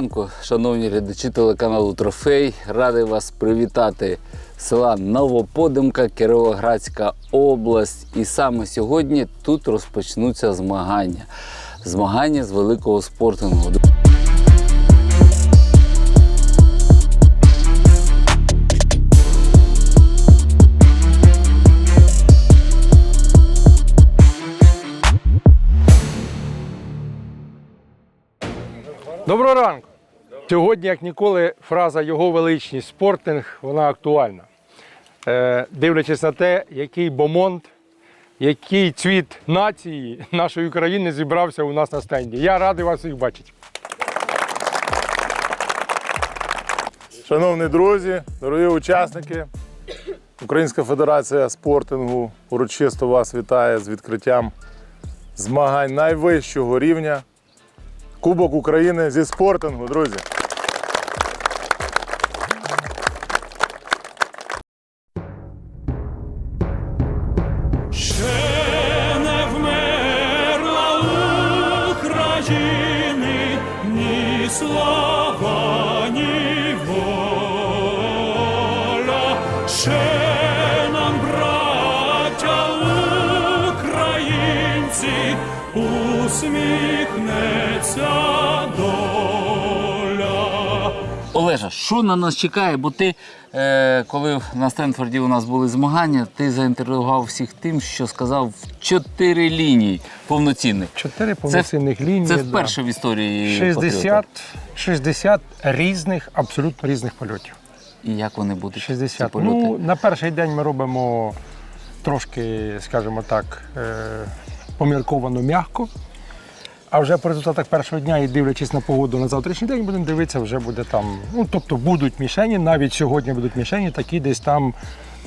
ранку, шановні глядачі телеканалу Трофей. Радий вас привітати села Новоподимка, Кіровоградська область. І саме сьогодні тут розпочнуться змагання. Змагання з великого спортингу. Доброго ранку. Сьогодні, як ніколи, фраза Його величність спортинг вона актуальна. Е, дивлячись на те, який бомонд, який цвіт нації нашої країни зібрався у нас на стенді. Я радий вас всіх бачити. Шановні друзі, дорогі учасники, Українська федерація спортингу урочисто вас вітає з відкриттям змагань найвищого рівня. Кубок України зі спортингу, друзі. Слава. Ще нам, браття українці, усміхнеться Олежа, що на нас чекає? Бо ти, е, коли на Стенфорді у нас були змагання, ти заінтригував всіх тим, що сказав чотири лінії повноцінних. Чотири повноцінних лінії. Це да. вперше в історії 60, 60 різних, абсолютно різних польотів. І як вони будуть? ці 60. польоти? Ну, на перший день ми робимо трошки, скажімо так, е, помірковано м'яко. А вже по результатах першого дня і дивлячись на погоду на завтрашній день, будемо дивитися, вже буде там. Ну, тобто будуть мішені, навіть сьогодні будуть мішені, такі десь там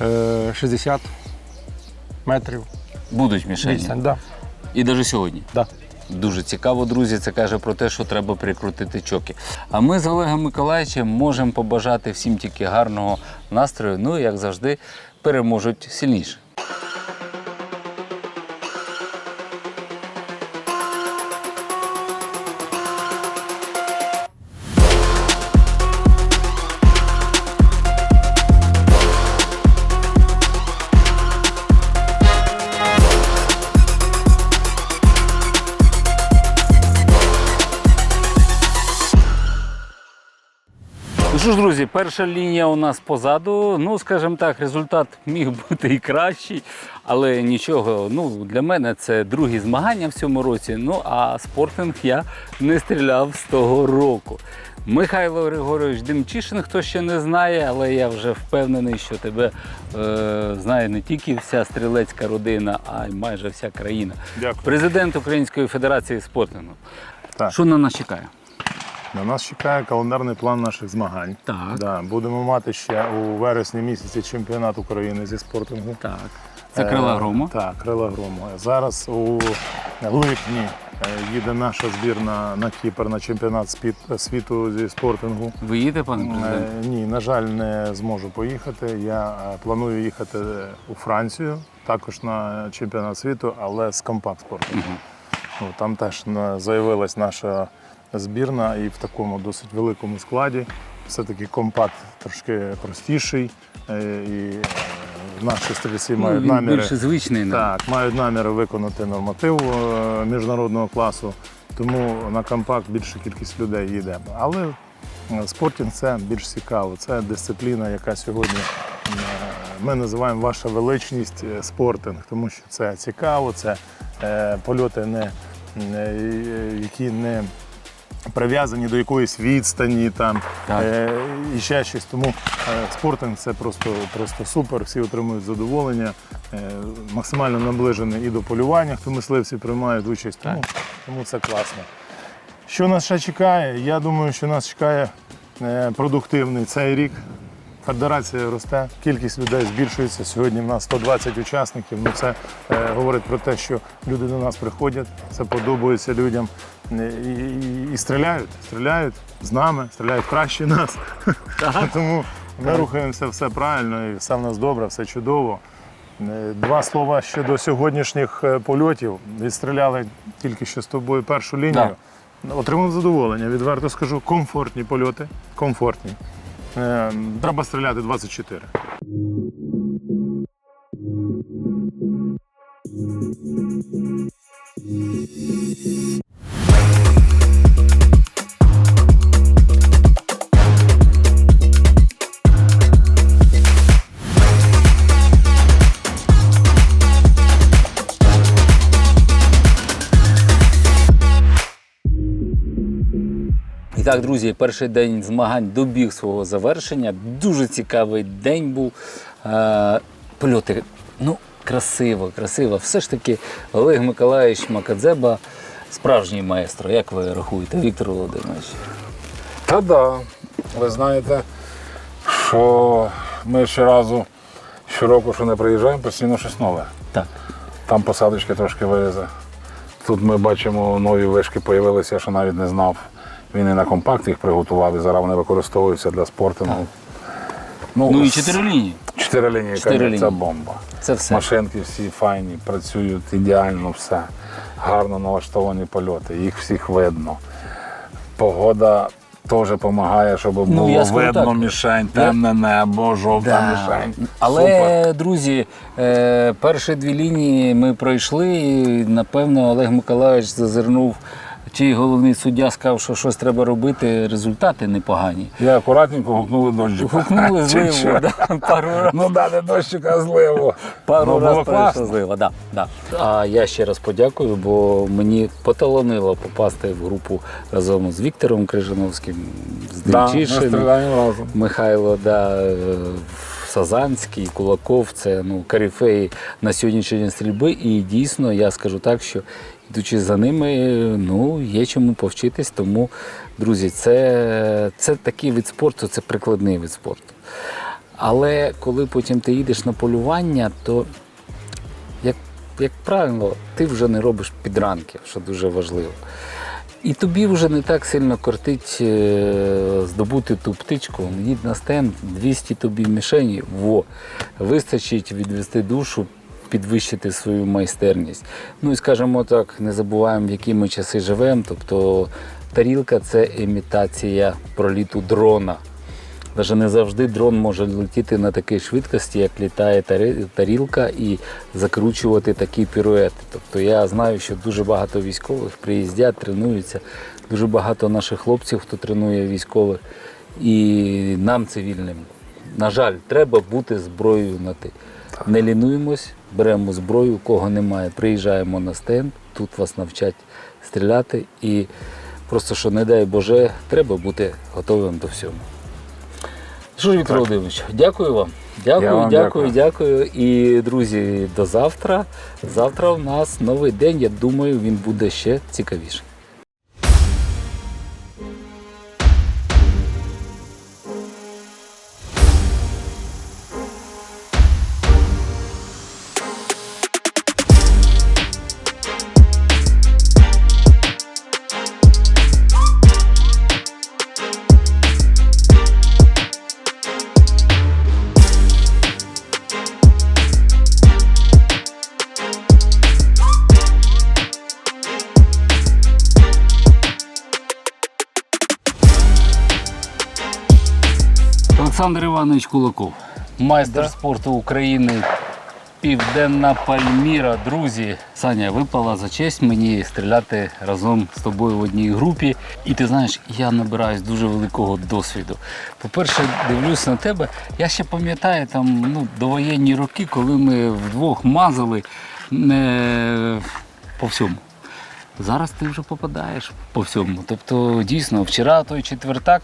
е, 60 метрів. Будуть мішені. Відстань, да, І навіть сьогодні. да. Дуже цікаво, друзі. Це каже про те, що треба прикрутити чоки. А ми з Олегом Миколаївичем можемо побажати всім тільки гарного настрою. Ну і як завжди, переможуть сильніше. Друзі, перша лінія у нас позаду. Ну, скажімо так, результат міг бути і кращий, але нічого. Ну, для мене це другі змагання в цьому році. Ну, а спортинг я не стріляв з того року. Михайло Григорович Демчишин, хто ще не знає, але я вже впевнений, що тебе е, знає не тільки вся стрілецька родина, а й майже вся країна. Дякую. Президент Української Федерації спортингу. Так. Що на нас чекає? На нас чекає календарний план наших змагань. Так. Да, будемо мати ще у вересні місяці чемпіонат України зі спортингу. Так. Це крила Е. Так, крила грому. Зараз у липні е, їде наша збірна на Кіпр на чемпіонат світу зі спортингу. Ви їдете, пане президент? Е, Ні, на жаль, не зможу поїхати. Я е, планую їхати у Францію, також на чемпіонат світу, але з компакт спорту. Ну, Там теж заявилась наша збірна і в такому досить великому складі. Все-таки компакт трошки простіший. е, І е, наші стрільці мають Ну, наміри. більше звичний. Так, мають наміри виконати норматив е, міжнародного класу, тому на компакт більша кількість людей їде. Але спортінг це більш цікаво. Це дисципліна, яка сьогодні ми називаємо ваша величність спортинг, тому що це цікаво, це польоти, не, не, які не прив'язані до якоїсь відстані там е, і ще щось. Тому е, спортинг це просто, просто супер, всі отримують задоволення, е, максимально наближене і до полювання, хто мисливці приймають участь. Тому, тому це класно. Що нас ще чекає? Я думаю, що нас чекає е, продуктивний цей рік. Федерація росте, кількість людей збільшується. Сьогодні в нас 120 учасників. Ну це е, говорить про те, що люди до нас приходять, це подобається людям е, і, і, і стріляють. Стріляють з нами, стріляють краще нас. Тому ми рухаємося все правильно і все в нас добре, все чудово. Е, Два слова щодо сьогоднішніх е, польотів. Відстріляли тільки що з тобою першу лінію. Да. Отримав задоволення, відверто скажу, комфортні польоти. Комфортні. Е, треба стріляти 24. Так, друзі, перший день змагань добіг свого завершення. Дуже цікавий день був. Е, польоти, ну, красиво, красиво. Все ж таки, Олег Миколаївич Макадзеба справжній маестро. Як ви рахуєте, Віктор Володимирович? Та да. Ви знаєте, що ми щоразу, щороку, що не приїжджаємо, постійно щось нове. Так. Там посадочки трошки вивезе. Тут ми бачимо нові вишки з'явилися, що навіть не знав. Він і на компакт їх приготував, і зараз вони використовуються для спорту. Ну, Ну і з- чотири лінії. Чотири лінії, Чотири це бомба. Це все. Машинки всі файні, працюють ідеально все. Гарно налаштовані польоти, їх всіх видно. Погода теж допомагає, щоб було я скажу видно так. мішень, темне небо, жовта Да. мішень. Але, Супер. друзі, е, перші дві лінії ми пройшли, і напевно Олег Миколаївич зазирнув, чи головний суддя сказав, що щось треба робити, результати непогані. Я акуратненько гукнули дощика. Гукнули зливу, да, пару разів. Ну да, не дощика, а зливу. Пару ну, разів злива, да, да. А я ще раз подякую, бо мені поталонило попасти в групу разом з Віктором Крижановським, з Да, Демчишиним. стріляємо. Михайло да, е, Сазанський, Кулаков це ну, каріфеї на сьогоднішній день стрільби. І дійсно, я скажу так, що йдучи за ними, ну, є чому повчитись. Тому, друзі, це, це такий вид спорту, це прикладний вид спорту. Але коли потім ти їдеш на полювання, то як, як правило, ти вже не робиш підранків, що дуже важливо. І тобі вже не так сильно кортить е, здобути ту птичку. Їдь на стенд, 200 тобі мішені, во, вистачить відвести душу, підвищити свою майстерність. Ну і скажімо так, не забуваємо, в які ми часи живемо. Тобто тарілка це імітація проліту дрона. Навіть не завжди дрон може летіти на такій швидкості, як літає тарілка, і закручувати такі піруети. Тобто я знаю, що дуже багато військових приїздять, тренуються. Дуже багато наших хлопців, хто тренує військових, і нам, цивільним. На жаль, треба бути зброєю на ти. Не лінуємось, беремо зброю, кого немає, приїжджаємо на стенд, тут вас навчать стріляти. І просто що, не дай Боже, треба бути готовим до всього. Що ж, Віктор Володимирович, дякую вам. Дякую, вам дякую, дякую, дякую. І, друзі, до завтра. Завтра у нас новий день. Я думаю, він буде ще цікавіший. Олександр Іванович Кулаков, майстер спорту України, Південна Пальміра. Друзі, Саня, випала за честь мені стріляти разом з тобою в одній групі. І ти знаєш, я набираюсь дуже великого досвіду. По-перше, дивлюсь на тебе. Я ще пам'ятаю там ну, довоєнні роки, коли ми вдвох мазали е, по всьому. Зараз ти вже попадаєш по всьому. Тобто, дійсно, вчора той четвертак,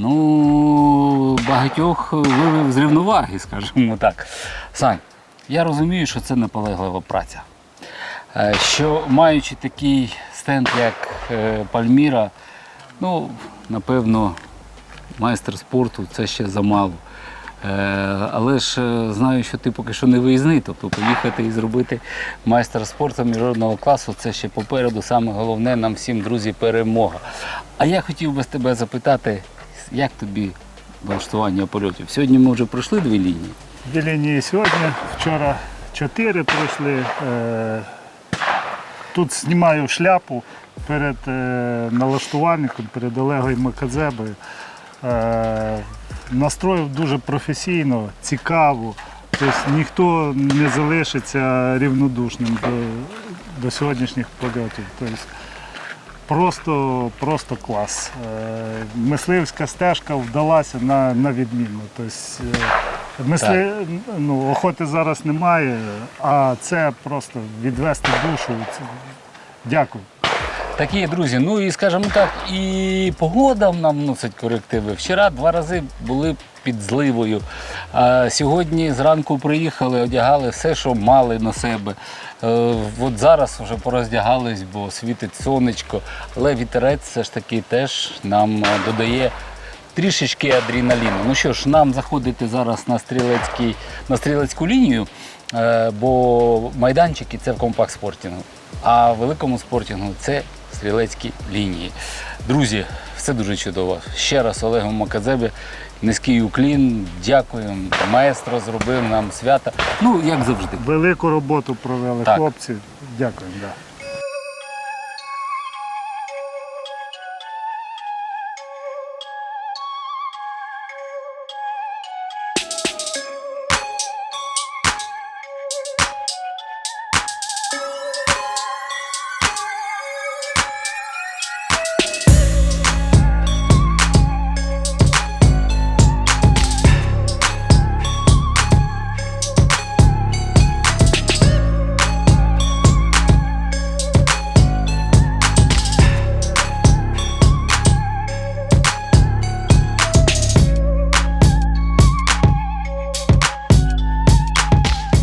ну, багатьох вивів з рівноваги, скажімо так. Сань, я розумію, що це наполеглива праця. Е, Що маючи такий стенд, як е, Пальміра, ну, напевно, майстер спорту це ще замало. Е, Але ж знаю, що ти поки що не виїзний, тобто поїхати і зробити майстер спорту міжнародного класу це ще попереду. Саме головне нам всім, друзі, перемога. А я хотів би з тебе запитати, як тобі влаштування польотів? Сьогодні ми вже пройшли дві лінії. Дві лінії сьогодні, вчора чотири пройшли. Е, тут знімаю шляпу перед е, налаштувальником, перед Олегою Макадзебою. Е, настроїв дуже професійно, цікаво. Тобто ніхто не залишиться рівнодушним до, до сьогоднішніх польотів. Тобто просто, просто клас. Е, мисливська стежка вдалася на, на відмінно. Тобто, е, мисли, ну, охоти зараз немає, а це просто відвести душу. Це, дякую. Такі, друзі, ну і скажімо так, і погода нам вносить корективи. Вчора два рази були під зливою. Сьогодні зранку приїхали, одягали все, що мали на себе. Е, от зараз вже пороздягались, бо світить сонечко, але вітерець все ж таки теж нам е, додає. Трішечки адреналіну. Ну що ж, нам заходити зараз на, стрілецький, на стрілецьку лінію, е, бо майданчики це в компакт спортінгу, а в великому спортінгу це стрілецькі лінії. Друзі, все дуже чудово. Ще раз Олегу Макадзебі, низький уклін, дякуємо. Маестро зробив нам свята. Ну, як завжди. Велику роботу провели Так. хлопці. Дякуємо. Да.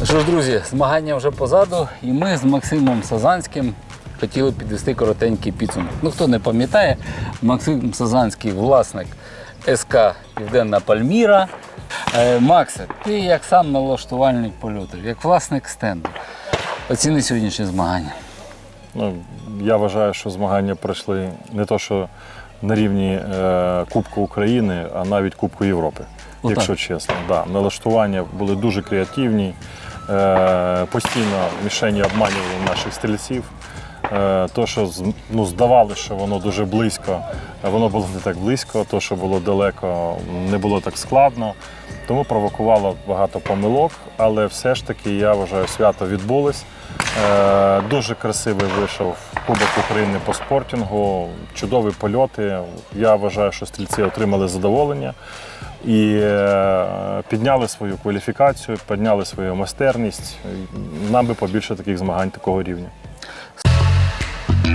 Що ж, друзі, змагання вже позаду, і ми з Максимом Сазанським хотіли підвести коротенький підсумок. Ну, хто не пам'ятає, Максим Сазанський власник СК Південна Пальміра. Е, Максе, ти як сам налаштувальник польотів, як власник стенду. Оціни сьогоднішнє змагання. Ну, я вважаю, що змагання пройшли не то, що на рівні е, Кубку України, а навіть Кубку Європи, Отак. якщо чесно. Да, налаштування були дуже креативні, постійно мішені обманювали наших стрільців. Е, то, що ну, здавалося, що воно дуже близько, воно було не так близько, то, що було далеко, не було так складно. Тому провокувало багато помилок, але все ж таки я вважаю, свято відбулось. Е, Дуже красивий вийшов Кубок України по спортінгу, чудові польоти. Я вважаю, що стрільці отримали задоволення і е, підняли свою кваліфікацію, підняли свою майстерність. Нам би побільше таких змагань такого рівня.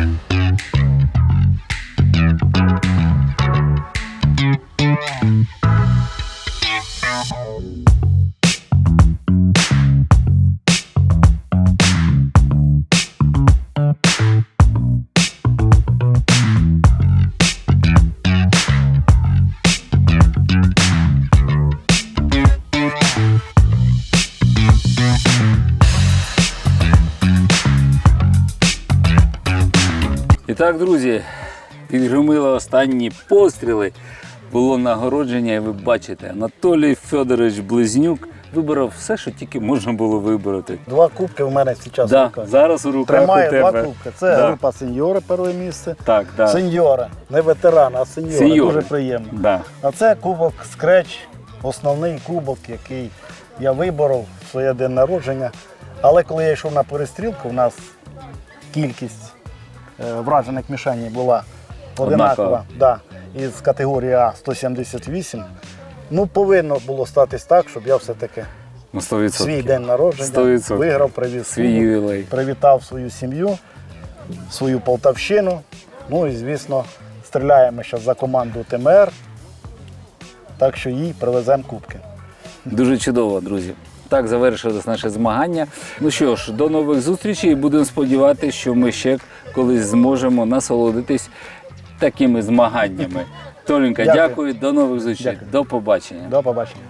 І так, друзі, підгромили останні постріли. Було нагородження, і ви бачите, Анатолій Федорович Близнюк вибрав все, що тільки можна було вибрати. Два кубки в мене зараз Да, в руках. зараз у руках Тримаю у тебе. два кубки. Це Да. група сеньори, перше місце. Так, так. Сеньора, не ветеран, а сеньора. Сеньори. Дуже приємно. Да. А це кубок Скреч, основний кубок, який я виборов в своє день народження. Але коли я йшов на перестрілку, у нас кількість вражених мішень була одинакова. Да, із категорії А 178. Ну, повинно було статись так, щоб я все-таки 100%. свій день народження 100%. виграв, привіз Свій ювілей. привітав свою сім'ю, свою Полтавщину. Ну і, звісно, стріляємо ще за команду ТМР. Так що їй привеземо кубки. Дуже чудово, друзі. Так завершилось наше змагання. Ну що ж, до нових зустрічей. Будемо сподіватися, що ми ще колись зможемо насолодитись такими змаганнями. Толенька, Дякую. дякую. До нових зустрічей. Дякую. До побачення. До побачення.